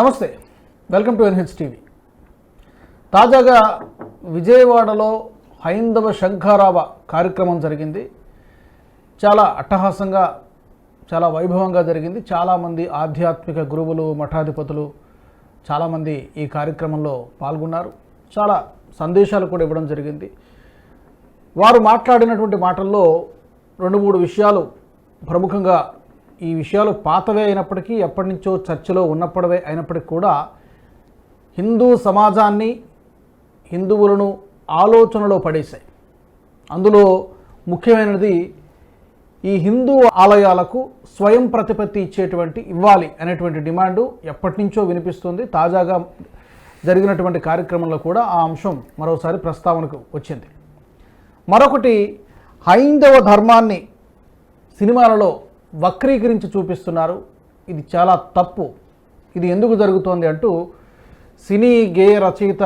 నమస్తే welcome to NH TV. తాజాగా విజయవాడలో హైందవ శంఖారావ కార్యక్రమం జరిగింది. చాలా అట్టహాసంగా చాలా వైభవంగా జరిగింది. చాలామంది ఆధ్యాత్మిక గురువులు మఠాధిపతులు చాలామంది ఈ కార్యక్రమంలో పాల్గొన్నారు. చాలా సందేశాలు కూడా ఇవ్వడం జరిగింది. వారు మాట్లాడినటువంటి మాటల్లో రెండు మూడు విషయాలు ప్రముఖంగా ఈ విషయాలు పాతవే అయినప్పటికీ ఎప్పటి నుంచో చర్చలో ఉన్నప్పటివే అయినప్పటికీ కూడా హిందూ సమాజాన్ని హిందువులను ఆలోచనలో పడేశాయి. అందులో ముఖ్యమైనది ఈ హిందూ ఆలయాలకు స్వయం ప్రతిపత్తి ఇచ్చేటువంటి ఇవ్వాలి అనేటువంటి డిమాండు ఎప్పటి నుంచో వినిపిస్తుంది. తాజాగా జరిగినటువంటి కార్యక్రమంలో కూడా ఆ అంశం మరోసారి ప్రస్తావనకు వచ్చింది. మరొకటి హైందవ ధర్మాన్ని సినిమాలలో వక్రీకరించి చూపిస్తున్నారు. ఇది చాలా తప్పు. ఇది ఎందుకు జరుగుతోంది అంటూ సినీ గేయ రచయిత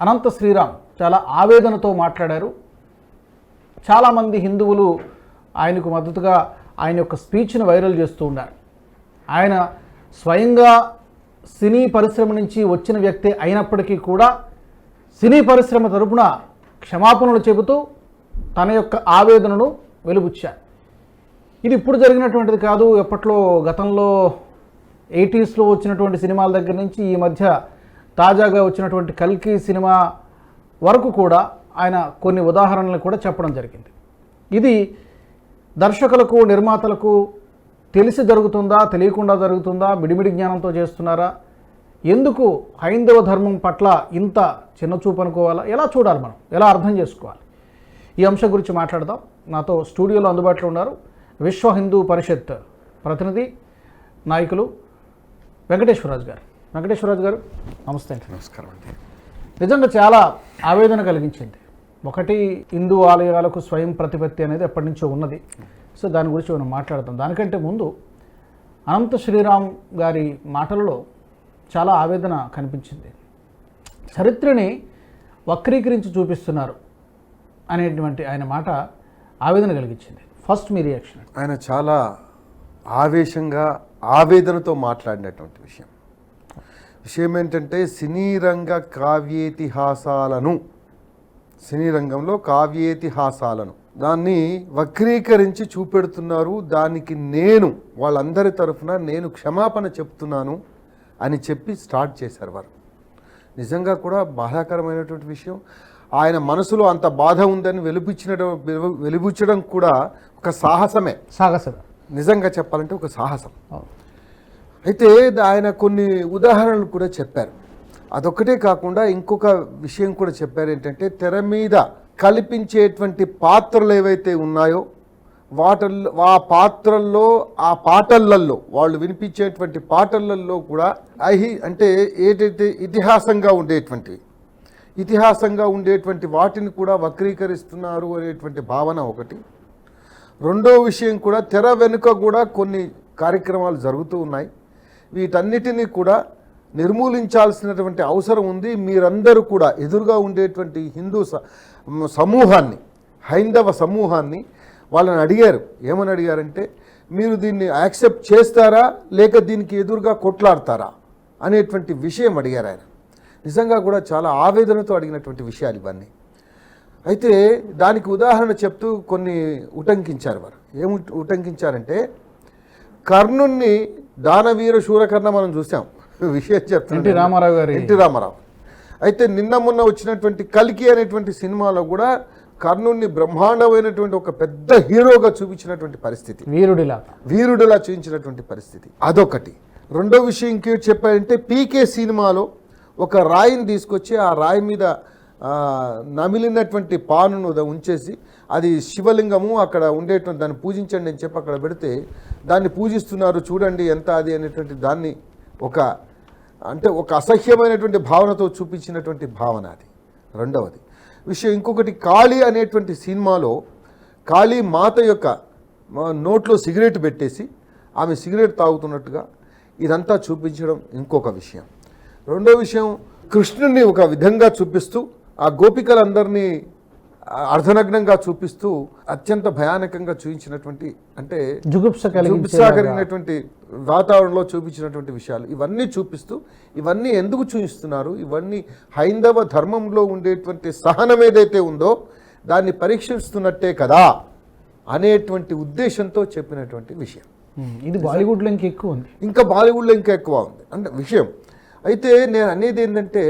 అనంత శ్రీరామ్ చాలా ఆవేదనతో మాట్లాడారు. చాలామంది హిందువులు ఆయనకు మద్దతుగా ఆయన యొక్క స్పీచ్ను వైరల్ చేస్తూ ఉన్నారు. ఆయన స్వయంగా సినీ పరిశ్రమ నుంచి వచ్చిన వ్యక్తి అయినప్పటికీ కూడా సినీ పరిశ్రమ తరపున క్షమాపణలు చెబుతూ తన యొక్క ఆవేదనను వెలుబుచ్చారు. ఇది ఇప్పుడు జరిగినటువంటిది కాదు. ఎప్పట్లో గతంలో ఎయిటీస్లో వచ్చినటువంటి సినిమాల దగ్గర నుంచి ఈ మధ్య తాజాగా వచ్చినటువంటి కల్కి సినిమా వరకు కూడా ఆయన కొన్ని ఉదాహరణలు కూడా చెప్పడం జరిగింది. ఇది దర్శకులకు నిర్మాతలకు తెలిసి జరుగుతుందా తెలియకుండా జరుగుతుందా మిడిమిడి జ్ఞానంతో చేస్తున్నారా? ఎందుకు హైందవ ధర్మం పట్ల ఇంత చిన్నచూపు అనుకోవాలా? ఎలా చూడాలి మనం? ఎలా అర్థం చేసుకోవాలి? ఈ అంశం గురించి మాట్లాడదాం. నాతో స్టూడియోలో అందుబాటులో ఉన్నారు విశ్వ హిందూ పరిషత్ ప్రతినిధి నాయకులు వెంకటేశ్వరరాజు గారు. వెంకటేశ్వరరాజు గారు నమస్తే అండి. నమస్కారం అండి. నిజంగా చాలా ఆవేదన కలిగించింది. ఒకటి హిందూ ఆలయాలకు స్వయం ప్రతిపత్తి అనేది ఎప్పటి నుంచో ఉన్నది. సో దాని గురించి మనం మాట్లాడతాం. దానికంటే ముందు అనంత శ్రీరామ్ గారి మాటలలో చాలా ఆవేదన కనిపించింది. చరిత్రని వక్రీకరించి చూపిస్తున్నారు అనేటువంటి ఆయన మాట ఆవేదన కలిగించింది. ఫస్ట్ మీ రియాక్షన్. ఆయన చాలా ఆవేశంగా ఆవేదనతో మాట్లాడినటువంటి విషయం. విషయం ఏంటంటే సినీ రంగ కావ్యేతిహాసాలను సినీ రంగంలో కావ్యేతిహాసాలను దాన్ని వక్రీకరించి చూపెడుతున్నారు. దానికి నేను వాళ్ళందరి తరఫున నేను క్షమాపణ చెప్తున్నాను అని చెప్పి స్టార్ట్ చేశారు వారు. నిజంగా కూడా బాధాకరమైనటువంటి విషయం. ఆయన మనసులో అంత బాధ ఉందని వెలుపుచ్చినడం వెలుబుచ్చడం కూడా ఒక సాహసమే. సాగసద నిజంగా చెప్పాలంటే ఒక సాహసం. అయితే ఆయన కొన్ని ఉదాహరణలు కూడా చెప్పారు. అదొక్కటే కాకుండా ఇంకొక విషయం కూడా చెప్పారు ఏంటంటే తెర మీద కల్పించేటువంటి పాత్రలు ఏవైతే ఉన్నాయో వాటల్లో ఆ పాత్రల్లో ఆ పాటలల్లో వాళ్ళు వినిపించేటువంటి పాటలల్లో కూడా అహి అంటే ఏదైతే ఇతిహాసంగా ఉండేటువంటివి ఇతిహాసంగా ఉండేటువంటి వాటిని కూడా వక్రీకరిస్తున్నారు అనేటువంటి భావన ఒకటి. రెండో విషయం కూడా తెర వెనుక కూడా కొన్ని కార్యక్రమాలు జరుగుతూ ఉన్నాయి. వీటన్నిటినీ కూడా నిర్మూలించాల్సినటువంటి అవసరం ఉంది. మీరందరూ కూడా ఎదురుగా ఉండేటువంటి హిందూ స- సమూహాన్ని హైందవ సమూహాన్ని వాళ్ళని అడిగారు. ఏమని అడిగారంటే మీరు దీన్ని యాక్సెప్ట్ చేస్తారా? లేక దీనికి ఎదురుగా కొట్లాడతారా? అనేటువంటి విషయం అడిగారు ఆయన. నిజంగా కూడా చాలా ఆవేదనతో అడిగినటువంటి విషయాలు ఇవన్నీ. అయితే దానికి ఉదాహరణ చెప్తూ కొన్ని ఉటంకించారు వారు. ఏం ఉట్- ఉటంకించారంటే కర్ణుణ్ణి దానవీర శూరకర్ణ మనం చూసాం. విషయం ఎన్టీ రామారావు గారి ఎన్టీ రామారావు. అయితే నిన్న మొన్న వచ్చినటువంటి కల్కి అనేటువంటి సినిమాలో కూడా కర్ణుణ్ణి బ్రహ్మాండమైనటువంటి ఒక పెద్ద హీరోగా చూపించినటువంటి పరిస్థితి. వీరుడిలా. వీరుడిలా చూపించినటువంటి పరిస్థితి. అదొకటి. రెండో విషయం ఇంకేటి చెప్పారంటే పీకే సినిమాలో ఒక రాయిని తీసుకొచ్చి ఆ రాయి మీద నమిలినటువంటి పానును ఉంచేసి అది శివలింగము అక్కడ ఉండేటువంటి దాన్ని పూజించండి అని చెప్పి అక్కడ పెడితే దాన్ని పూజిస్తున్నారు చూడండి ఎంత అది అనేటువంటి దాన్ని ఒక అంటే ఒక అసహ్యమైనటువంటి భావనతో చూపించినటువంటి భావన అది. రెండవది విషయం ఇంకొకటి కాళీ అనేటువంటి సినిమాలో కాళీ మాత యొక్క నోట్లో సిగరెట్ పెట్టేసి ఆమె సిగరెట్ తాగుతున్నట్టుగా ఇదంతా చూపించడం ఇంకొక విషయం. రెండో విషయం కృష్ణుని ఒక విధంగా చూపిస్తూ ఆ గోపికలందరినీ అర్ధనగ్నంగా చూపిస్తూ అత్యంత భయానకంగా చూపించినటువంటి అంటే జుగుప్స కలిగించే చూపించగలిగినటువంటి వాతావరణంలో చూపించినటువంటి విషయాలు. ఇవన్నీ చూపిస్తూ ఇవన్నీ ఎందుకు చూపిస్తున్నారు ఇవన్నీ హైందవ ధర్మంలో ఉండేటువంటి సహనం ఏదైతే ఉందో దాన్ని పరీక్షిస్తున్నట్టే కదా అనేటువంటి ఉద్దేశంతో చెప్పినటువంటి విషయం. ఇది బాలీవుడ్లో ఇంక ఎక్కువ ఉంది. ఇంకా బాలీవుడ్లో ఇంకా ఎక్కువ ఉంది. అంటే విషయం అయితే నేను అనేది ఏంటంటే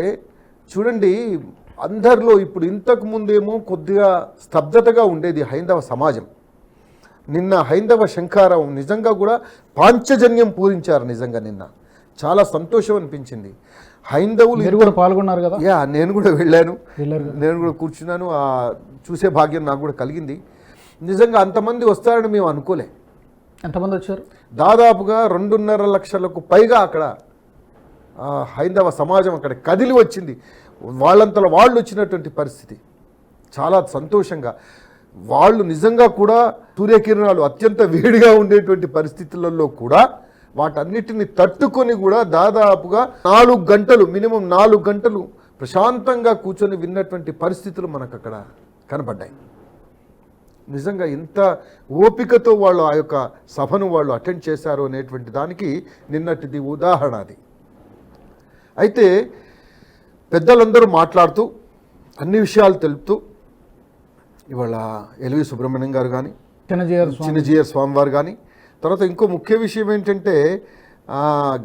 చూడండి అందరిలో ఇప్పుడు ఇంతకు ముందేమో కొద్దిగా స్తబ్దతగా ఉండేది హైందవ సమాజం. నిన్న హైందవ శంఖారావం నిజంగా కూడా పాంచజన్యం పూరించారు నిజంగా నిన్న. చాలా సంతోషం అనిపించింది. హైందవులు కూడా పాల్గొన్నారు కదా? యా నేను కూడా వెళ్ళాను. నేను కూడా కూర్చున్నాను. ఆ చూసే భాగ్యం నాకు కూడా కలిగింది. నిజంగా అంతమంది వస్తారని మేము అనుకోలే. ఎంతమంది వచ్చారు? దాదాపుగా రెండున్నర లక్షలకు పైగా అక్కడ హైందవ సమాజం అక్కడ కదిలి వచ్చింది. వాళ్ళంతలో వాళ్ళు వచ్చినటువంటి పరిస్థితి. చాలా సంతోషంగా. వాళ్ళు నిజంగా కూడా సూర్యకిరణాలు అత్యంత వేడిగా ఉండేటువంటి పరిస్థితులలో కూడా వాటన్నిటిని తట్టుకొని కూడా దాదాపుగా నాలుగు గంటలు మినిమం నాలుగు గంటలు ప్రశాంతంగా కూర్చొని విన్నటువంటి పరిస్థితులు మనకు అక్కడ కనబడ్డాయి. నిజంగా ఎంత ఓపికతో వాళ్ళు ఆ యొక్క సభను వాళ్ళు అటెండ్ చేశారు అనేటువంటి దానికి నిన్నటిది ఉదాహరణ అది. అయితే పెద్దలందరూ మాట్లాడుతూ అన్ని విషయాలు తెలుపుతూ ఇవాళ ఎల్వి సుబ్రహ్మణ్యం గారు కానీ చిన్నజీఆర్ స్వామివారు కానీ తర్వాత ఇంకో ముఖ్య విషయం ఏంటంటే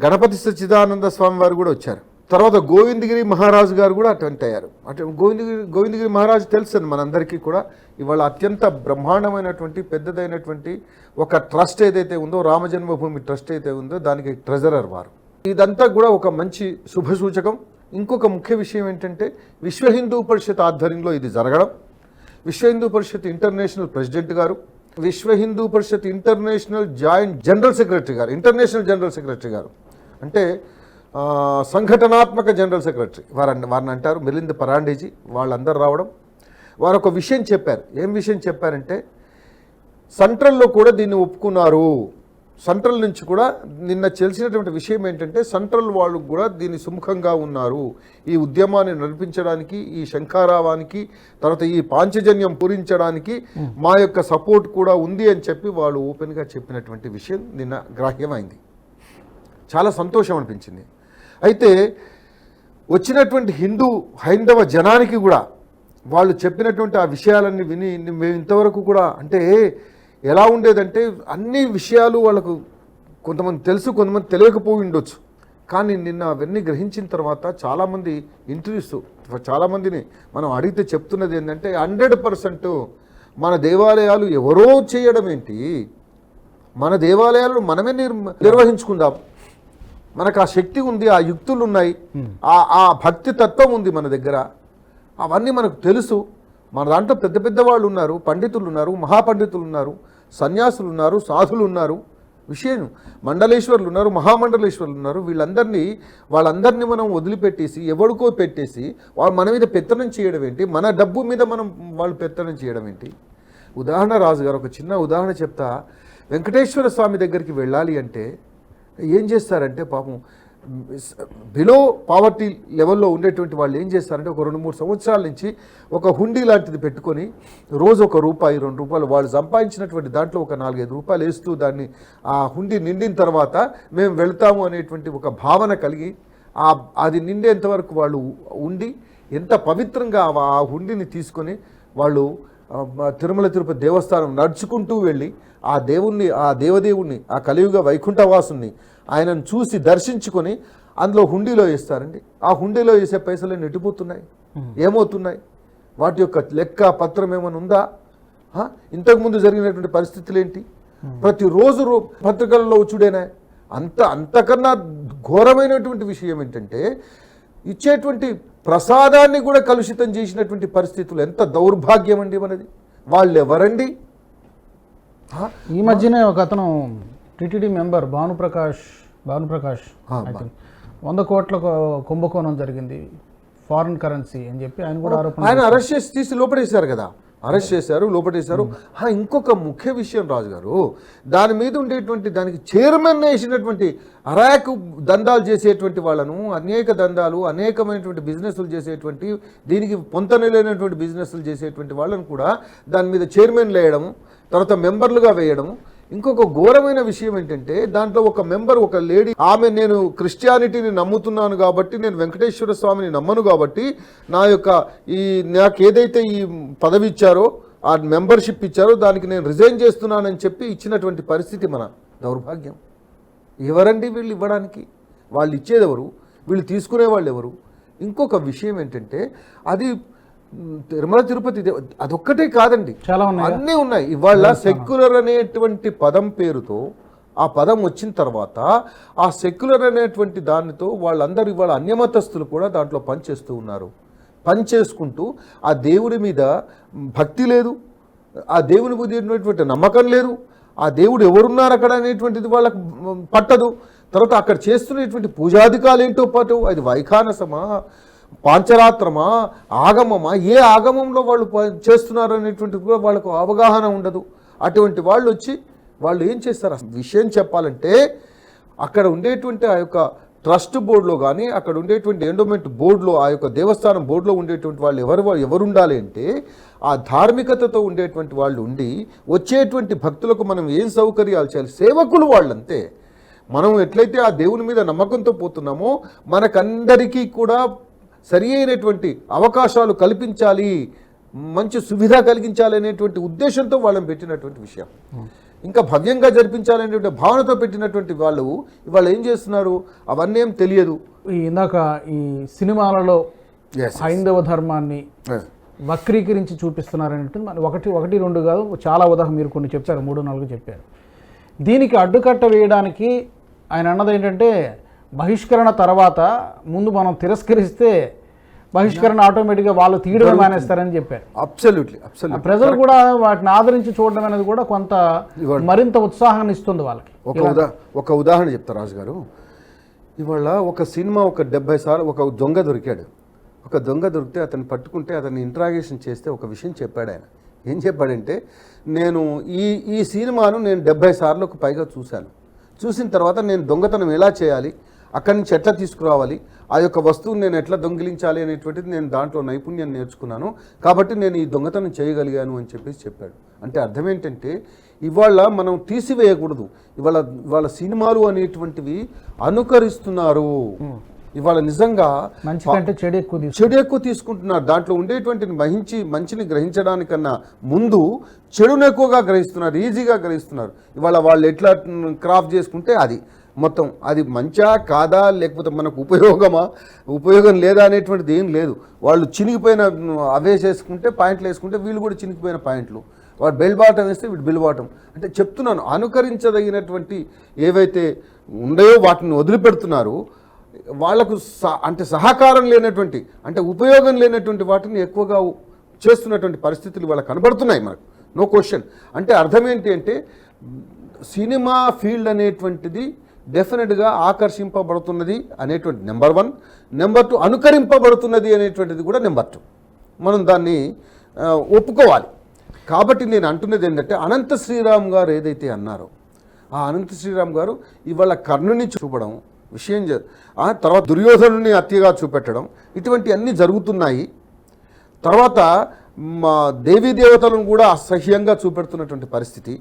గణపతి సచ్చిదానంద స్వామి వారు కూడా వచ్చారు. తర్వాత గోవిందగిరి మహారాజు గారు కూడా అటెండ్ అయ్యారు. అటు గోవిందగిరి గోవిందగిరి మహారాజు తెలుసు మనందరికీ కూడా. ఇవాళ అత్యంత బ్రహ్మాండమైనటువంటి పెద్దదైనటువంటి ఒక ట్రస్ట్ ఏదైతే ఉందో రామజన్మభూమి ట్రస్ట్ అయితే ఉందో దానికి ట్రెజరర్ వారు. ఇదంతా కూడా ఒక మంచి శుభ సూచకం. ఇంకొక ముఖ్య విషయం ఏంటంటే విశ్వ హిందూ పరిషత్ ఆధ్వర్యంలో ఇది జరగడం. విశ్వ హిందూ పరిషత్ ఇంటర్నేషనల్ ప్రెసిడెంట్ గారు Vishwa Hindu Parishad international joint general secretary గారు ఇంటర్నేషనల్ జనరల్ సెక్రటరీ గారు. అంటే సంఘటనాత్మక జనరల్ సెక్రటరీ. వారు వారిని అంటారు మిలింద్ పరాండేజీ. వాళ్ళందరూ రావడం. వారు ఒక విషయం చెప్పారు. ఏం విషయం చెప్పారంటే సెంట్రల్లో కూడా దీన్ని ఒప్పుకున్నారు. సెంట్రల్ నుంచి కూడా నిన్న తెలిసినటువంటి విషయం ఏంటంటే సెంట్రల్ వాళ్ళు కూడా దీన్ని సుముఖంగా ఉన్నారు. ఈ ఉద్యమాన్ని నడిపించడానికి ఈ శంఖారావానికి తర్వాత ఈ పాంచజన్యం పూరించడానికి మా యొక్క సపోర్ట్ కూడా ఉంది అని చెప్పి వాళ్ళు ఓపెన్గా చెప్పినటువంటి విషయం నిన్న గ్రాహ్యమైంది. చాలా సంతోషం అనిపించింది. అయితే వచ్చినటువంటి హిందూ హైందవ జనానికి కూడా వాళ్ళు చెప్పినటువంటి ఆ విషయాలన్నీ విని మేము ఇంతవరకు కూడా అంటే ఎలా ఉండేదంటే అన్ని విషయాలు వాళ్ళకు కొంతమంది తెలుసు కొంతమంది తెలియకపోయి ఉండొచ్చు. కానీ నిన్న అవన్నీ గ్రహించిన తర్వాత చాలామంది ఇంటర్వ్యూస్ చాలామందిని మనం అడిగితే చెప్తున్నది ఏంటంటే హండ్రెడ్ పర్సెంట్ మన దేవాలయాలు ఎవరో చేయడం ఏంటి? మన దేవాలయాలను మనమే నిర్ నిర్వహించుకుందాం. మనకు ఆ శక్తి ఉంది ఆ యుక్తులు ఉన్నాయి ఆ ఆ భక్తి తత్వం ఉంది మన దగ్గర. అవన్నీ మనకు తెలుసు. మన దాంట్లో పెద్ద పెద్ద వాళ్ళు ఉన్నారు పండితులు ఉన్నారు మహాపండితులు ఉన్నారు సన్యాసులు ఉన్నారు సాధులు ఉన్నారు విషయం మండలేశ్వరులు ఉన్నారు మహామండలేశ్వరులు ఉన్నారు వీళ్ళందరినీ వాళ్ళందరినీ మనం వదిలిపెట్టేసి ఎవరికో పెట్టేసి వాళ్ళు మన మీద పెత్తనం చేయడం ఏంటి? మన డబ్బు మీద మనం వాళ్ళు పెత్తనం చేయడం ఏంటి? ఉదాహరణ రాజు గారు ఒక చిన్న ఉదాహరణ చెప్తా. వెంకటేశ్వర స్వామి దగ్గరికి వెళ్ళాలి అంటే ఏం చేస్తారంటే పాపం బిలో పావర్టీ లెవెల్లో ఉండేటువంటి వాళ్ళు ఏం చేస్తారంటే ఒక రెండు మూడు సంవత్సరాల నుంచి ఒక హుండీ లాంటిది పెట్టుకొని రోజు ఒక రూపాయి రెండు రూపాయలు వాళ్ళు సంపాదించినటువంటి దాంట్లో ఒక నాలుగైదు రూపాయలు వేస్తూ దాన్ని ఆ హుండీ నిండిన తర్వాత మేము వెళ్తాము అనేటువంటి ఒక భావన కలిగి ఆ అది నిండేంత వరకు వాళ్ళు ఉండి ఎంత పవిత్రంగా ఆ- హుండీని తీసుకొని వాళ్ళు తిరుమల తిరుపతి దేవస్థానం నడుచుకుంటూ వెళ్ళి ఆ దేవుణ్ణి ఆ దేవదేవుణ్ణి ఆ కలియుగ వైకుంఠవాసుని ఆయనను చూసి దర్శించుకొని అందులో హుండీలో వేస్తారండి. ఆ హుండీలో వేసే పైసలు నెట్టిపోతున్నాయి ఏమవుతున్నాయి? వాటి యొక్క లెక్క పత్రం ఏమైనా ఉందా? ఇంతకుముందు జరిగినటువంటి పరిస్థితులు ఏంటి? ప్రతిరోజు రో పత్రికలలో చూడేనా అంత అంతకన్నా ఘోరమైనటువంటి విషయం ఏంటంటే ఇచ్చేటువంటి ప్రసాదాన్ని కూడా కలుషితం చేసినటువంటి పరిస్థితులు ఎంత దౌర్భాగ్యం అండి మనది. వాళ్ళు ఎవరండి? ఈ మధ్యనే ఒక అతను టిటిడి మెంబర్ భానుప్రకాష్ భానుప్రకాష్. వంద కోట్ల కుంభకోణం జరిగింది. ఫారిన్ కరెన్సీ అని చెప్పి ఆయన కూడా ఆరోపణ ఆయన అరెస్ట్ చేసి తీసి లోపడేశారు కదా. అరెస్ట్ చేశారు లోపటేశారు ఆ, ఇంకొక ముఖ్య విషయం రాజు గారు దాని మీద ఉండేటువంటి దానికి చైర్మన్ వేసినటువంటి అరాకు దందాలు చేసేటువంటి వాళ్ళను అనేక దందాలు అనేకమైనటువంటి బిజినెస్లు చేసేటువంటి దీనికి పొంతనలేనటువంటి బిజినెస్లు చేసేటువంటి వాళ్ళను కూడా దాని మీద చైర్మన్ వేయడము తర్వాత మెంబర్లుగా వేయడము ఇంకొక ఘోరమైన విషయం ఏంటంటే దాంట్లో ఒక మెంబర్ ఒక లేడీ ఆమె నేను క్రిస్టియానిటీని నమ్ముతున్నాను కాబట్టి నేను వెంకటేశ్వర స్వామిని నమ్మను కాబట్టి నా యొక్క ఈ నాకు ఏదైతే ఈ పదవి ఇచ్చారో ఆ మెంబర్షిప్ ఇచ్చారో దానికి నేను రిజైన్ చేస్తున్నానని చెప్పి ఇచ్చినటువంటి పరిస్థితి మన దౌర్భాగ్యం. ఎవరండి వీళ్ళు ఇవ్వడానికి? వాళ్ళు ఇచ్చేది ఎవరు వీళ్ళు తీసుకునే వాళ్ళు ఎవరు ఇంకొక విషయం ఏంటంటే అది తిరుమల తిరుపతి అదొక్కటే కాదండి. చాలా ఉన్నాయి? అన్నీ ఉన్నాయి. ఇవాళ సెక్యులర్ అనేటువంటి పదం పేరుతో ఆ పదం వచ్చిన తర్వాత ఆ సెక్యులర్ అనేటువంటి దానితో వాళ్ళందరూ ఇవాళ అన్యమతస్తులు కూడా దాంట్లో పనిచేస్తూ ఉన్నారు. పనిచేసుకుంటూ ఆ దేవుడి మీద భక్తి లేదు. ఆ దేవుని మీద ఉన్నటువంటి నమ్మకం లేదు. ఆ దేవుడు ఎవరున్నారు అక్కడ అనేటువంటిది వాళ్ళకు పట్టదు. తర్వాత అక్కడ చేస్తున్నటువంటి పూజాధికాలు ఏంటో పాటు అది వైఖానసమా? పాంచరాత్రమా ఆగమమా ఏ ఆగమంలో వాళ్ళు చేస్తున్నారు అనేటువంటిది కూడా వాళ్ళకు అవగాహన ఉండదు. అటువంటి వాళ్ళు వచ్చి వాళ్ళు ఏం చేస్తారు? విషయం చెప్పాలంటే అక్కడ ఉండేటువంటి ఆ యొక్క ట్రస్ట్ బోర్డులో కానీ అక్కడ ఉండేటువంటి ఎండోమెంట్ బోర్డులో ఆ యొక్క దేవస్థానం బోర్డులో ఉండేటువంటి వాళ్ళు ఎవరు ఎవరు ఉండాలి అంటే ఆ ధార్మికతతో ఉండేటువంటి వాళ్ళు ఉండి వచ్చేటువంటి భక్తులకు మనం ఏం సౌకర్యాలు చేయాలి? సేవకులు వాళ్ళంతే. మనం ఎట్లయితే ఆ దేవుని మీద నమ్మకంతో పోతున్నామో మనకందరికీ కూడా సరి అయినటువంటి అవకాశాలు కల్పించాలి మంచి సువిధ కలిగించాలి అనేటువంటి ఉద్దేశంతో వాళ్ళని పెట్టినటువంటి విషయం. ఇంకా భవ్యంగా జరిపించాలనేటువంటి భావనతో పెట్టినటువంటి వాళ్ళు ఇవాళ ఏం చేస్తున్నారు? అవన్నీ ఏం తెలియదు. ఈ ఇందాక ఈ సినిమాలలో. హైందవ ధర్మాన్ని వక్రీకరించి చూపిస్తున్నారనేటువంటి మన ఒకటి ఒకటి రెండు కాదు చాలా ఉదాహరణ మీరు కొన్ని చెప్పారు మూడు నాలుగు చెప్పారు. దీనికి అడ్డుకట్ట వేయడానికి ఆయన అన్నది ఏంటంటే బహిష్కరణ తర్వాత ముందు మనం తిరస్కరిస్తే బహిష్కరణ ఆటోమేటిక్గా వాళ్ళు తీయడం మానేస్తారని చెప్పారు. అబ్సల్యూట్లీ అబ్సల్యూట్ ప్రజలు కూడా వాటిని ఆదరించి చూడడం అనేది కూడా కొంత మరింత ఉత్సాహాన్ని ఇస్తుంది వాళ్ళకి. ఒక ఉదా ఒక ఉదాహరణ చెప్తా రాజు గారు ఇవాళ ఒక సినిమా ఒక డెబ్బై సార్లు ఒక దొంగ దొరికాడు. ఒక దొంగ దొరికితే అతన్ని పట్టుకుంటే అతన్ని ఇంట్రాగేషన్ చేస్తే ఒక విషయం చెప్పాడు ఆయన. ఏం చెప్పాడంటే నేను ఈ ఈ సినిమాను నేను డెబ్బై సార్లకు పైగా చూశాను. చూసిన తర్వాత నేను దొంగతనం ఎలా చేయాలి? అక్కడి నుంచి ఎట్లా తీసుకురావాలి? ఆ యొక్క వస్తువుని నేను ఎట్లా దొంగిలించాలి అనేటువంటిది నేను దాంట్లో నైపుణ్యం నేర్చుకున్నాను. కాబట్టి నేను ఈ దొంగతనం చేయగలిగాను అని చెప్పేసి చెప్పాడు. అంటే అర్థం ఏంటంటే ఇవాళ మనం తీసివేయకూడదు. ఇవాళ ఇవాళ సినిమాలు అనేటువంటివి అనుకరిస్తున్నారు. ఇవాళ నిజంగా మంచి కంటే చెడు ఎక్కువ చెడు ఎక్కువ తీసుకుంటున్నారు. దాంట్లో ఉండేటువంటి మంచి మంచిని గ్రహించడానికన్నా ముందు చెడును ఎక్కువగా గ్రహిస్తున్నారు ఈజీగా గ్రహిస్తున్నారు. ఇవాళ వాళ్ళు ఎట్లా క్రాఫ్ట్ చేసుకుంటే అది. మొత్తం. అది మంచా కాదా లేకపోతే మనకు ఉపయోగమా ఉపయోగం లేదా అనేటువంటిది ఏం లేదు. వాళ్ళు చినిగిపోయిన అవే చేసుకుంటే పాయింట్లు వేసుకుంటే వీళ్ళు కూడా చినిగిపోయిన పాయింట్లు. వాడు బెల్ బాటం వేస్తే వీడు బిల్ బాటం. అంటే చెప్తున్నాను అనుకరించదగినటువంటి ఏవైతే ఉన్నాయో వాటిని వదిలిపెడుతున్నారు వాళ్ళకు అంటే సహకారం లేనటువంటి అంటే ఉపయోగం లేనటువంటి వాటిని ఎక్కువగా చేస్తున్నటువంటి పరిస్థితులు వాళ్ళకి కనబడుతున్నాయి మనకు. నో క్వశ్చన్ అంటే అర్థం ఏంటి అంటే సినిమా ఫీల్డ్ అనేటువంటిది డెఫినెట్గా ఆకర్షింపబడుతున్నది అనేటువంటి నెంబర్ వన్. నెంబర్ టూ అనుకరింపబడుతున్నది అనేటువంటిది కూడా నెంబర్ టూ. మనం దాన్ని ఒప్పుకోవాలి. కాబట్టి నేను అంటున్నది ఏంటంటే అనంత శ్రీరామ్ గారు ఏదైతే అన్నారో ఆ అనంత శ్రీరామ్ గారు ఇవాళ కర్ణుని చూపడం విషయం ఆ తర్వాత దుర్యోధనుని హత్యగా చూపెట్టడం ఇటువంటి అన్నీ జరుగుతున్నాయి. తర్వాత మా దేవీ దేవతలను కూడా అసహ్యంగా చూపెడుతున్నటువంటి పరిస్థితి.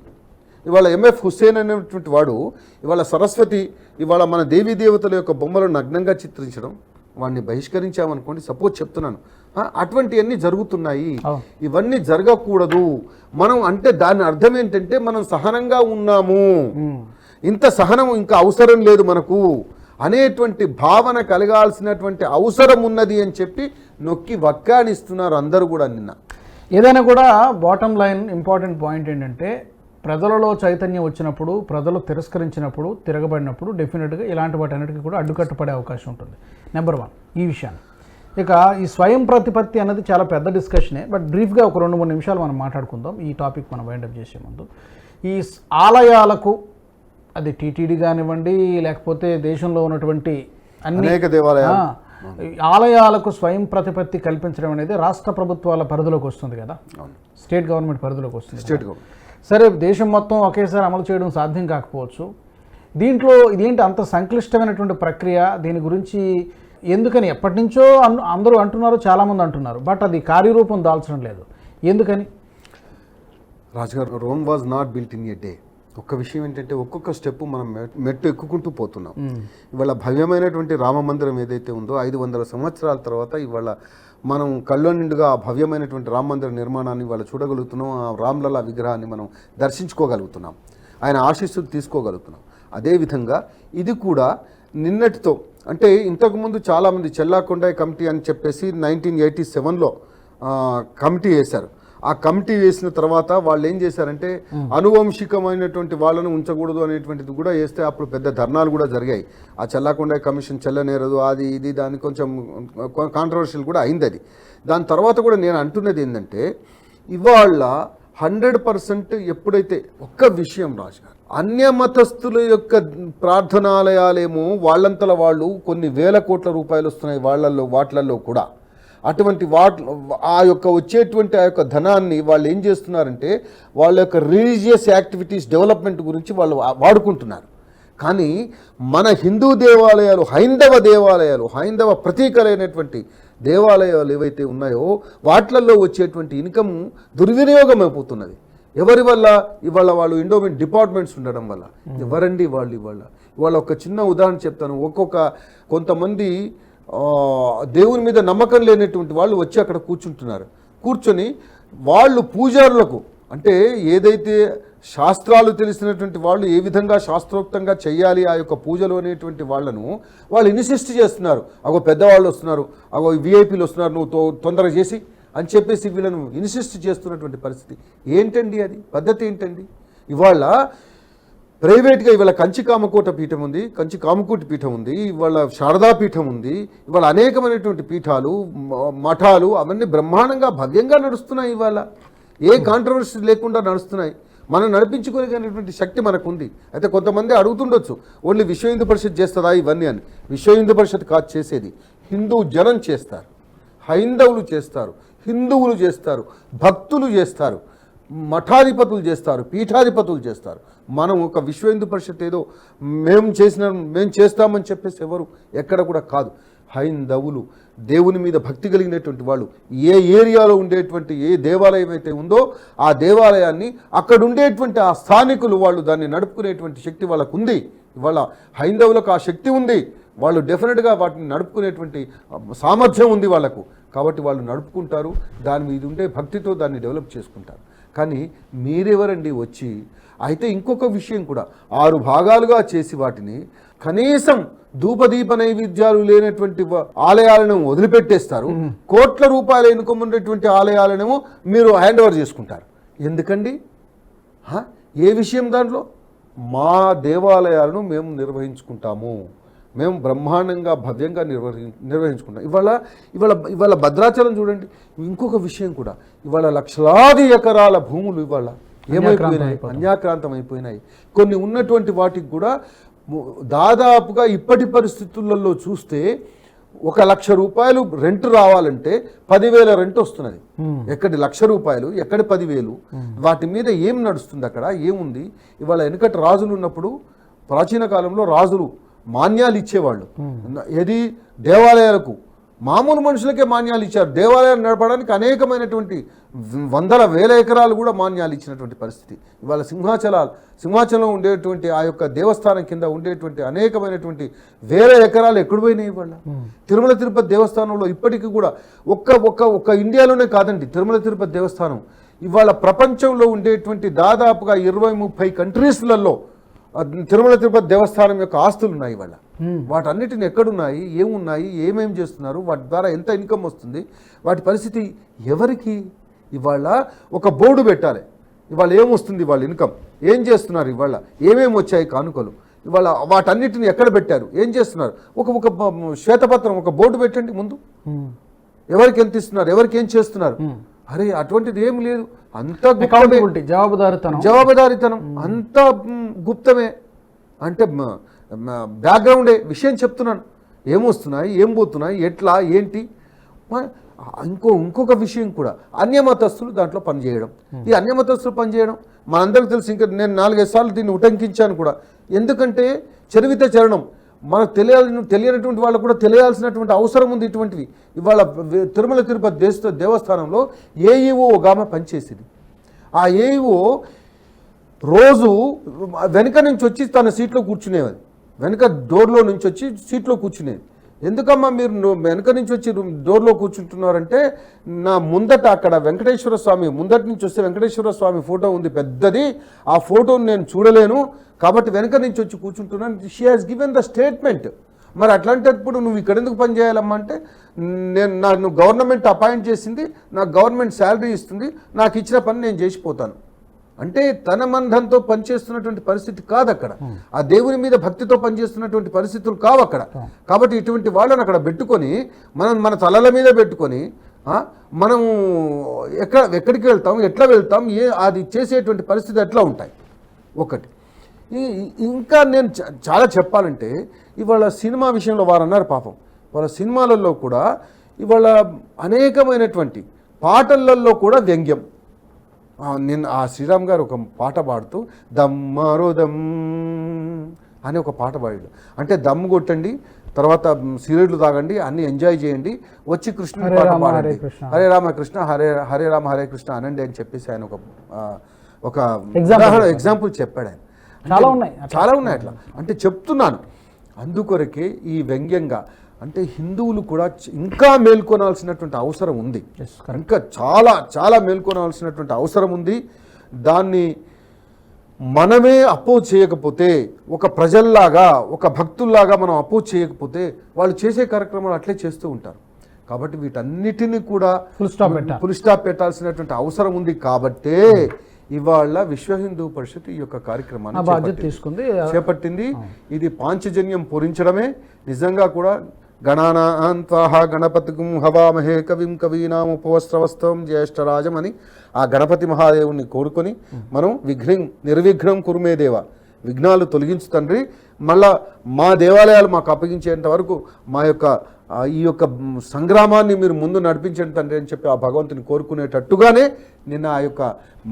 ఇవాళ ఎంఎఫ్ హుస్సేన్ అనేటువంటి వాడు ఇవాళ సరస్వతి ఇవాళ మన దేవీ దేవతల యొక్క బొమ్మలను నగ్నంగా చిత్రించడం వాడిని బహిష్కరించామనుకోండి సపోజ్ చెప్తున్నాను. అటువంటివన్నీ జరుగుతున్నాయి. ఇవన్నీ జరగకూడదు. మనం అంటే దాని అర్థం ఏంటంటే మనం సహనంగా ఉన్నాము. ఇంత సహనం ఇంకా అవసరం లేదు మనకు. అనేటువంటి భావన కలగాల్సినటువంటి అవసరం ఉన్నది అని చెప్పి నొక్కి వక్కానిస్తున్నారు అందరూ కూడా నిన్న. ఏదైనా కూడా బాటమ్ లైన్ ఇంపార్టెంట్ పాయింట్ ఏంటంటే ప్రజలలో చైతన్యం వచ్చినప్పుడు ప్రజలు తిరస్కరించినప్పుడు తిరగబడినప్పుడు డెఫినెట్గా ఇలాంటి వాటన్నిటికీ కూడా అడ్డుకట్టపడే అవకాశం ఉంటుంది. నెంబర్ వన్ ఈ విషయాన్ని. ఇక ఈ స్వయం ప్రతిపత్తి అనేది చాలా పెద్ద డిస్కషనే బట్ బ్రీఫ్గా ఒక రెండు మూడు నిమిషాలు మనం మాట్లాడుకుందాం. ఈ టాపిక్ మనం వైండప్ చేసే ముందు. ఈ ఆలయాలకు అది టీటీడీ కానివ్వండి లేకపోతే దేశంలో ఉన్నటువంటి అన్ని అనేక దేవాలయాలు. ఆలయాలకు స్వయం ప్రతిపత్తి కల్పించడం అనేది రాష్ట్ర ప్రభుత్వాల పరిధిలోకి వస్తుంది కదా. స్టేట్ గవర్నమెంట్ పరిధిలోకి వస్తుంది. స్టేట్ గవర్నమెంట్ సరే దేశం మొత్తం ఒకేసారి అమలు చేయడం సాధ్యం కాకపోవచ్చు. దీంట్లో ఇదేంటి అంత సంక్లిష్టమైనటువంటి ప్రక్రియ? దీని గురించి ఎందుకని ఎప్పటి నుంచో అందరూ అంటున్నారు చాలామంది అంటున్నారు. బట్ అది కార్యరూపం దాల్చడం లేదు. ఎందుకని? రాజుగారు Rome was not built in a day ఒక్క విషయం ఏంటంటే ఒక్కొక్క స్టెప్ మనం మెట్టు ఎక్కుకుంటూ పోతున్నాం. ఇవాళ భవ్యమైనటువంటి రామ మందిరం ఏదైతే ఉందో ఐదు వందల సంవత్సరాల తర్వాత ఇవాళ మనం కళ్ళో నిండుగా ఆ భవ్యమైనటువంటి రామ మందిర నిర్మాణాన్ని వాళ్ళు చూడగలుగుతున్నాం ఆ రామ్లలా విగ్రహాన్ని మనం దర్శించుకోగలుగుతున్నాం ఆయన ఆశీస్సులు తీసుకోగలుగుతున్నాం. అదేవిధంగా ఇది కూడా నిన్నటితో అంటే ఇంతకుముందు చాలామంది చెల్లాకొండ కమిటీ అని చెప్పేసి నైన్టీన్ ఎయిటీ సెవెన్లో కమిటీ వేశారు. ఆ కమిటీ వేసిన తర్వాత వాళ్ళు ఏం చేశారంటే అనువంశికమైనటువంటి వాళ్ళను ఉంచకూడదు అనేటువంటిది కూడా వేస్తే అప్పుడు పెద్ద ధర్నాలు కూడా జరిగాయి. ఆ చెల్లాకొండ కమిషన్ చెల్లనేరదు అది ఇది దాని కొంచెం కాంట్రవర్షియల్ కూడా అయింది అది. దాని తర్వాత కూడా నేను అంటున్నది ఏంటంటే ఇవాళ హండ్రెడ్ పర్సెంట్ ఎప్పుడైతే ఒక్క విషయం రాజు గారు అన్య మతస్థుల యొక్క ప్రార్థనాలయాలేమో వాళ్ళంతల వాళ్ళు కొన్ని వేల కోట్ల రూపాయలు వస్తున్నాయి వాళ్ళల్లో వాటిలలో కూడా. అటువంటి వాట్ ఆ యొక్క వచ్చేటువంటి ఆ యొక్క ధనాన్ని వాళ్ళు ఏం చేస్తున్నారంటే వాళ్ళ యొక్క రిలీజియస్ యాక్టివిటీస్ డెవలప్మెంట్ గురించి వాళ్ళు వాడుకుంటున్నారు. కానీ మన హిందూ దేవాలయాలు హైందవ దేవాలయాలు హైందవ ప్రతీకలైనటువంటి దేవాలయాలు ఏవైతే ఉన్నాయో వాటిలలో వచ్చేటువంటి ఇన్కమ్ దుర్వినియోగం అయిపోతున్నది ఎవరి వల్ల? ఇవాళ వాళ్ళు ఇండోమెంట్ డిపార్ట్మెంట్స్ ఉండడం వల్ల. ఎవరండి వాళ్ళు ఇవాళ? ఇవాళ ఒక చిన్న ఉదాహరణ చెప్తాను. ఒక్కొక్క కొంతమంది దేవుని మీద నమ్మకం లేనటువంటి వాళ్ళు వచ్చి అక్కడ కూర్చుంటున్నారు. కూర్చొని వాళ్ళు పూజారులకు అంటే ఏదైతే శాస్త్రాలు తెలిసినటువంటి వాళ్ళు ఏ విధంగా శాస్త్రోక్తంగా చేయాలి ఆ యొక్క పూజలు అనేటువంటి వాళ్ళను వాళ్ళు ఇన్సిస్ట్ చేస్తున్నారు. అగో పెద్దవాళ్ళు వస్తున్నారు అగో విఐపీలు వస్తున్నారు నువ్వు తో- తొందరగా చేసి అని చెప్పేసి వీళ్ళను ఇన్సిస్ట్ చేస్తున్నటువంటి పరిస్థితి. ఏంటండి అది? పద్ధతి ఏంటండి? ఇవాళ ప్రైవేట్గా ఇవాళ కంచి కామకోట పీఠం ఉంది కంచి కామకోటి పీఠం ఉంది ఇవాళ శారదా పీఠం ఉంది ఇవాళ అనేకమైనటువంటి పీఠాలు మఠాలు అవన్నీ బ్రహ్మాండంగా భవ్యంగా నడుస్తున్నాయి ఇవాళ. ఏ కాంట్రవర్సీ లేకుండా నడుస్తున్నాయి. మనం నడిపించుకోగలిగినటువంటి శక్తి మనకు ఉంది అయితే కొంతమంది అడుగుతుండొచ్చు ఓన్లీ విశ్వ హిందూ పరిషత్ చేస్తుందా ఇవన్నీ? అని. విశ్వ హిందూ పరిషత్ కాదు చేసేది. హిందూ జనం చేస్తారు. హైందవులు చేస్తారు. హిందువులు చేస్తారు. భక్తులు చేస్తారు. మఠాధిపతులు చేస్తారు. పీఠాధిపతులు చేస్తారు. మనం ఒక విశ్వ హిందూ పరిషత్ ఏదో మేము చేసిన మేము చేస్తామని చెప్పేసి ఎవరు ఎక్కడ కూడా కాదు. హైందవులు దేవుని మీద భక్తి కలిగినటువంటి వాళ్ళు ఏ ఏరియాలో ఉండేటువంటి ఏ దేవాలయం అయితే ఉందో ఆ దేవాలయాన్ని అక్కడ ఉండేటువంటి ఆ స్థానికులు వాళ్ళు దాన్ని నడుపుకునేటువంటి శక్తి వాళ్ళకు ఉంది ఇవాళ హైందవులకు ఆ శక్తి ఉంది. వాళ్ళు డెఫినెట్గా వాటిని నడుపుకునేటువంటి సామర్థ్యం ఉంది వాళ్ళకు. కాబట్టి వాళ్ళు నడుపుకుంటారు దాని మీద ఉండే భక్తితో దాన్ని డెవలప్ చేసుకుంటారు. కానీ మీరెవరండి వచ్చి అయితే ఇంకొక విషయం కూడా. ఆరు భాగాలుగా చేసి వాటిని కనీసం ధూపదీప నైవేద్యాలు లేనటువంటి ఆలయాలను వదిలిపెట్టేస్తారు. కోట్ల రూపాయలు ఎన్నుకోమన్నటువంటి ఆలయాలనేమో మీరు హ్యాండ్ ఓవర్ చేసుకుంటారు. ఎందుకండి? ఏ విషయం దాంట్లో? మా దేవాలయాలను మేము నిర్వహించుకుంటాము. మేము బ్రహ్మాండంగా భవ్యంగా నిర్వహి నిర్వహించుకుంటాం. ఇవాళ ఇవాళ ఇవాళ భద్రాచలం చూడండి. ఇంకొక విషయం కూడా. ఇవాళ లక్షలాది ఎకరాల భూములు ఇవాళ ఏమైపోయినాయి? అన్యాక్రాంతం అయిపోయినాయి కొన్ని ఉన్నటువంటి వాటికి కూడా దాదాపుగా ఇప్పటి పరిస్థితులలో చూస్తే ఒక లక్ష రూపాయలు రెంట్ రావాలంటే పదివేల రెంట్ వస్తున్నది. ఎక్కడి లక్ష రూపాయలు ఎక్కడి పదివేలు? వాటి మీద ఏం నడుస్తుంది అక్కడ? ఏముంది? ఇవాళ వెనుకటి రాజులు ఉన్నప్పుడు ప్రాచీన కాలంలో రాజులు మాన్యాలు ఇచ్చేవాళ్ళు. ఏది? దేవాలయాలకు. మామూలు మనుషులకే మాన్యాలు ఇచ్చారు. దేవాలయాలు నడపడానికి అనేకమైనటువంటి వందల వేల ఎకరాలు కూడా మాన్యాలు ఇచ్చినటువంటి పరిస్థితి. ఇవాళ సింహాచలాలు సింహాచలం ఉండేటువంటి ఆ యొక్క దేవస్థానం కింద ఉండేటువంటి అనేకమైనటువంటి వేల ఎకరాలు ఎక్కడ పోయినాయి ఇవాళ? తిరుమల తిరుపతి దేవస్థానంలో ఇప్పటికీ కూడా ఒక్క ఒక్క ఒక్క ఇండియాలోనే కాదండి తిరుమల తిరుపతి దేవస్థానం. ఇవాళ ప్రపంచంలో ఉండేటువంటి దాదాపుగా ఇరవై ముప్పై కంట్రీస్లలో తిరుమల తిరుపతి దేవస్థానం యొక్క ఆస్తులు ఉన్నాయి ఇవాళ. వాటన్నిటిని ఎక్కడున్నాయి ఏమున్నాయి ఏమేం చేస్తున్నారు వాటి ద్వారా ఎంత ఇన్కమ్ వస్తుంది వాటి పరిస్థితి ఎవరికి? ఇవాళ ఒక బోర్డు పెట్టాలి. ఇవాళ ఏమొస్తుంది వాళ్ళ ఇన్కమ్? ఏం చేస్తున్నారు ఇవాళ? ఏమేమి వచ్చాయి కానుకలు? ఇవాళ వాటన్నిటిని ఎక్కడ పెట్టారు? ఏం చేస్తున్నారు? ఒక ఒక శ్వేతపత్రం ఒక బోర్డు పెట్టండి ముందు. ఎవరికి ఎంత ఇస్తున్నారు? ఎవరికి ఏం చేస్తున్నారు? అరే అటువంటిది ఏం లేదు. అంతా జవాబుదారితనం. జవాబుదారీతనం. అంతా గుప్తమే. అంటే బ్యాక్గ్రౌండే విషయం చెప్తున్నాను. ఏమొస్తున్నాయి ఏం పోతున్నాయి? ఎట్లా? ఏంటి? ఇంకో ఇంకొక విషయం కూడా. అన్యమతస్తులు దాంట్లో పనిచేయడం. ఈ అన్యమతస్తులు పనిచేయడం మనందరికీ తెలుసు. ఇంకా నేను నాలుగైదు సార్లు దీన్ని ఉటంకించాను కూడా. ఎందుకంటే చరివిత చరణం. మనకు తెలియాలి తెలియనటువంటి వాళ్ళకు కూడా తెలియాల్సినటువంటి అవసరం ఉంది ఇటువంటివి. ఇవాళ తిరుమల తిరుపతి దేశ దేవస్థానంలో ఏఈఓ ఒక ఆమె పనిచేసింది. ఆ ఏఈఓ రోజు వెనక నుంచి వచ్చి తన సీట్లో కూర్చునేది వెనక డోర్లో నుంచి వచ్చి సీట్లో కూర్చునేది. ఎందుకమ్మా మీరు ను- వెనక నుంచి వచ్చి రూమ్- డోర్లో కూర్చుంటున్నారంటే నా ముందట అక్కడ వెంకటేశ్వర స్వామి ముందట నుంచి వస్తే వెంకటేశ్వర స్వామి ఫోటో ఉంది పెద్దది ఆ ఫోటోని నేను చూడలేను కాబట్టి వెనక నుంచి వచ్చి కూర్చుంటున్నాను. She has given the statement మరి అట్లాంటప్పుడు నువ్వు ఇక్కడ ఎందుకు పని చేయాలమ్మా అంటే నేను నన్ను గవర్నమెంట్ అపాయింట్ చేసింది నాకు గవర్నమెంట్ శాలరీ ఇస్తుంది నాకు ఇచ్చిన పని నేను చేసిపోతాను. అంటే తన మంధంతో పనిచేస్తున్నటువంటి పరిస్థితి కాదు అక్కడ ఆ దేవుని మీద భక్తితో పనిచేస్తున్నటువంటి పరిస్థితులు కావు అక్కడ కాబట్టి ఇటువంటి వాళ్ళని అక్కడ పెట్టుకొని మనం మన తలల మీద పెట్టుకొని మనం ఎక్కడ ఎక్కడికి వెళ్తాం ఎట్లా వెళ్తాం ఏ అది చేసేటువంటి పరిస్థితి ఎట్లా ఉంటాయి? ఒకటి. ఈ- ఇంకా నేను చ- చాలా చెప్పాలంటే ఇవాళ సినిమా విషయంలో వారు అన్నారు పాపం. వాళ్ళ సినిమాలలో కూడా ఇవాళ అనేకమైనటువంటి పాటలలో కూడా వ్యంగ్యం. ఆ, నిన్న ఆ శ్రీరామ్ గారు ఒక పాట పాడుతూ దమ్మారో దమ్ అని ఒక పాట పాడాడు. అంటే దమ్ కొట్టండి తర్వాత సిగరెట్లు తాగండి అన్ని ఎంజాయ్ చేయండి వచ్చి కృష్ణుని హరే పాట పాడండి. కృష్ణ. హరే రామ కృష్ణ హరే హరే రామ హరే కృష్ణ అనండి అని చెప్పేసి ఆయన ఒక ఒక ఎగ్జాంపుల్ చెప్పాడు. ఆయన. చాలా ఉన్నాయి చాలా ఉన్నాయి అట్లా. అంటే చెప్తున్నాను. అందుకొరకే ఈ వ్యంగ్యంగా అంటే హిందువులు కూడా ఇంకా మేల్కొనాల్సినటువంటి అవసరం ఉంది. ఇంకా చాలా చాలా మేల్కొనాల్సినటువంటి అవసరం ఉంది. దాన్ని మనమే అపోజ్ చేయకపోతే ఒక ప్రజల్లాగా ఒక భక్తుల్లాగా మనం అపోజ్ చేయకపోతే వాళ్ళు చేసే కార్యక్రమాలు అట్లే చేస్తూ ఉంటారు. కాబట్టి వీటన్నిటిని కూడా ఫుల్ స్టాప్ పెట్టాల్సినటువంటి అవసరం ఉంది కాబట్టే ఇవాళ విశ్వ హిందూ పరిషత్ ఈ యొక్క కార్యక్రమాన్ని. తీసుకుంది. చేపట్టింది. ఇది పాంచజన్యం పూరించడమే. నిజంగా కూడా గణానాంతాహ గణపతికుం హవామహే కవిం కవీనాం ఉపవస్త్రవస్తం జ్యేష్ఠరాజం అని ఆ గణపతి మహాదేవుని కోరుకొని మనం విఘ్నం నిర్విఘ్నం కురుమే దేవ. విఘ్నాలు తొలగించు తండ్రి. మళ్ళా మా దేవాలయాలు మాకు అప్పగించేంత వరకు మా యొక్క ఈ యొక్క సంగ్రామాన్ని మీరు ముందు నడిపించండి తండ్రి అని చెప్పి ఆ భగవంతుని కోరుకునేటట్టుగానే నిన్న ఆ యొక్క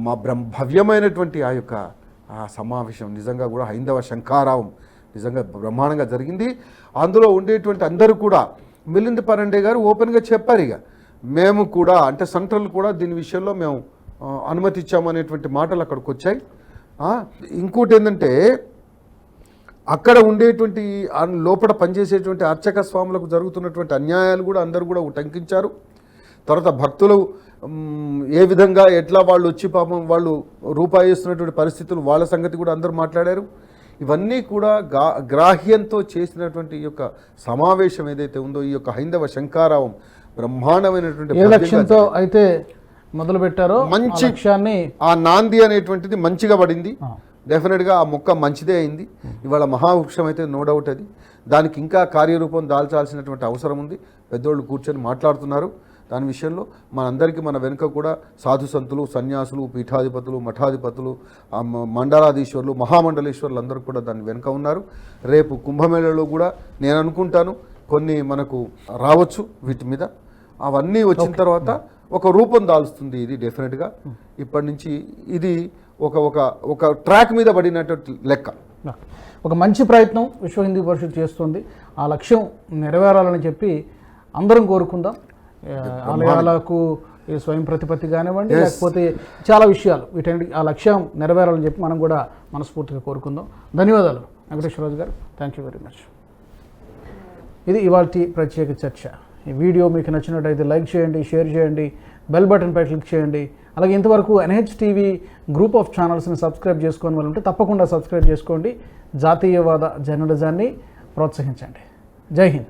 మా బ్రహ్మ భవ్యమైనటువంటి ఆ యొక్క ఆ సమావేశం నిజంగా కూడా హైందవ శంఖారావం. నిజంగా బ్రహ్మాండంగా జరిగింది. అందులో ఉండేటువంటి అందరూ కూడా మిలింద్ పరండే గారు ఓపెన్గా చెప్పారు ఇక. మేము కూడా అంటే సెంట్రల్ కూడా దీని విషయంలో మేము అనుమతి ఇచ్చామనేటువంటి మాటలు అక్కడికి వచ్చాయి. ఇంకోటి ఏంటంటే అక్కడ ఉండేటువంటి ఆ లోపల పనిచేసేటువంటి అర్చక స్వాములకు జరుగుతున్నటువంటి అన్యాయాలు కూడా అందరూ కూడా ఉటంకించారు. తర్వాత భక్తులు ఏ విధంగా ఎట్లా వాళ్ళు వచ్చి పాపం వాళ్ళు రూపాయి ఇస్తున్నటువంటి పరిస్థితులు వాళ్ళ సంగతి కూడా అందరూ మాట్లాడారు. ఇవన్నీ కూడా గా గ్రాహ్యంతో చేసినటువంటి ఈ యొక్క సమావేశం ఏదైతే ఉందో ఈ యొక్క హైందవ శంకారావం బ్రహ్మాండమైనటువంటి లక్ష్యంతో అయితే మొదలు పెట్టారో మంచి- లక్ష్యాన్ని ఆ నాంది అనేటువంటిది మంచిగా పడింది. డెఫినెట్గా ఆ మొక్క మంచిదే అయింది. ఇవాళ మహావృక్షం అయితే నో డౌట్ అది. దానికి ఇంకా కార్యరూపం దాల్చాల్సినటువంటి అవసరం ఉంది. పెద్దోళ్ళు కూర్చొని మాట్లాడుతున్నారు. దాని విషయంలో మనందరికీ మన వెనుక కూడా సాధు సంతులు సన్యాసులు పీఠాధిపతులు మఠాధిపతులు మండలాధీశ్వరులు మహామండలేశ్వరులు అందరూ కూడా దాని వెనుక ఉన్నారు. రేపు కుంభమేళలో కూడా నేను అనుకుంటాను కొన్ని మనకు రావచ్చు వీటి మీద. అవన్నీ వచ్చిన తర్వాత ఒక రూపం దాల్స్తుంది ఇది డెఫినెట్గా. ఇప్పటి నుంచి ఇది ఒక ఒక ఒక ట్రాక్ మీద పడినట్టు లెక్క. ఒక మంచి ప్రయత్నం విశ్వ హిందూ పరిషత్ చేస్తుంది. ఆ లక్ష్యం నెరవేరాలని చెప్పి అందరం కోరుకుందాం. ఆలయాలకు ఈ స్వయం ప్రతిపత్తి కానివ్వండి. లేకపోతే చాలా విషయాలు వీటన్నిటి ఆ లక్ష్యం నెరవేరాలని చెప్పి మనం కూడా మనస్ఫూర్తిగా కోరుకుందాం. ధన్యవాదాలు వెంకటేశ్వరరాజు గారు. థ్యాంక్ యూ వెరీ మచ్ ఇది ఇవాళ ప్రత్యేక చర్చ. ఈ వీడియో మీకు నచ్చినట్టయితే లైక్ చేయండి షేర్ చేయండి బెల్ బటన్పై క్లిక్ చేయండి. అలాగే ఇంతవరకు ఎన్హెచ్ టీవీ గ్రూప్ ఆఫ్ ఛానల్స్ని సబ్స్క్రైబ్ చేసుకోని వాళ్ళు ఉంటే తప్పకుండా సబ్స్క్రైబ్ చేసుకోండి. జాతీయవాద జర్నలిజాన్ని ప్రోత్సహించండి. జై హింద్.